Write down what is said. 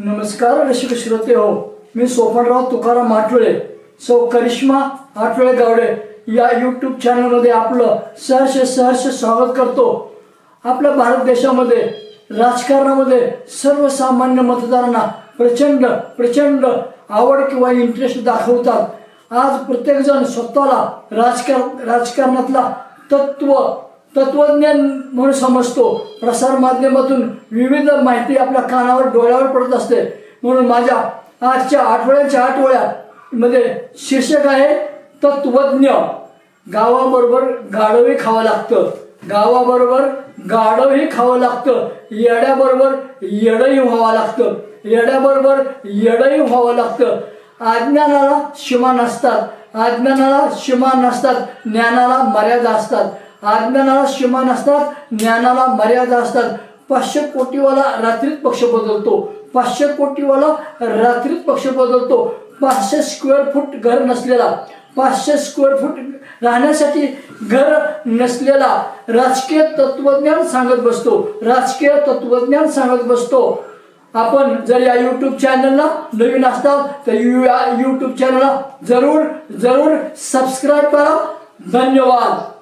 नमस्कार रसिक श्रोते हो. मी सोपनराव तुकाराम आठवळे सौ करिश्मा आठवळे गावडे. या यूट्यूब चॅनलमध्ये आपलं सहर्ष सहर्ष स्वागत करतो. आपल्या भारत देशामध्ये राजकारणामध्ये सर्वसामान्य मतदारांना प्रचंड प्रचंड आवड किंवा इंटरेस्ट दाखवतात. आज प्रत्येकजण स्वतःला राजकार राजकारणातला तत्व तत्वज्ञान म्हणून समजतो. प्रसार माध्यमातून विविध माहिती आपल्या कानावर डोळ्यावर पडत असते. म्हणून माझ्या आजच्या आठवड्याच्या आठवड्यामध्ये शीर्षक आहे तत्वज्ञ. गावाबरोबर गाढवही खावं लागतं. गावाबरोबर गाढवही खावं लागतं. येड्याबरोबर येडही व्हावं लागतं. येड्याबरोबर येडही व्हावं लागतं. अज्ञानाला सीमा नसतात. अज्ञानाला सीमा नसतात. ज्ञानाला मर्यादा असतात. अज्ञानाला सीमा नसतात ज्ञानाला मर्यादा असतात. पाचशे कोटीवाला रात्रीत पक्ष बदलतो. पाचशे कोटीवाला रात्रीत पक्ष बदलतो. पाचशे स्क्वेअर फूट घर नसलेला. पाचशे स्क्वेअर फूट राहण्यासाठी घर नसलेला. राजकीय तत्वज्ञान सांगत बसतो. राजकीय तत्वज्ञान सांगत बसतो. आपण जर या यूट्यूब चॅनलला नवीन असतात तर यू या यूट्यूब चॅनलला जरूर जरूर सबस्क्राईब करा. धन्यवाद.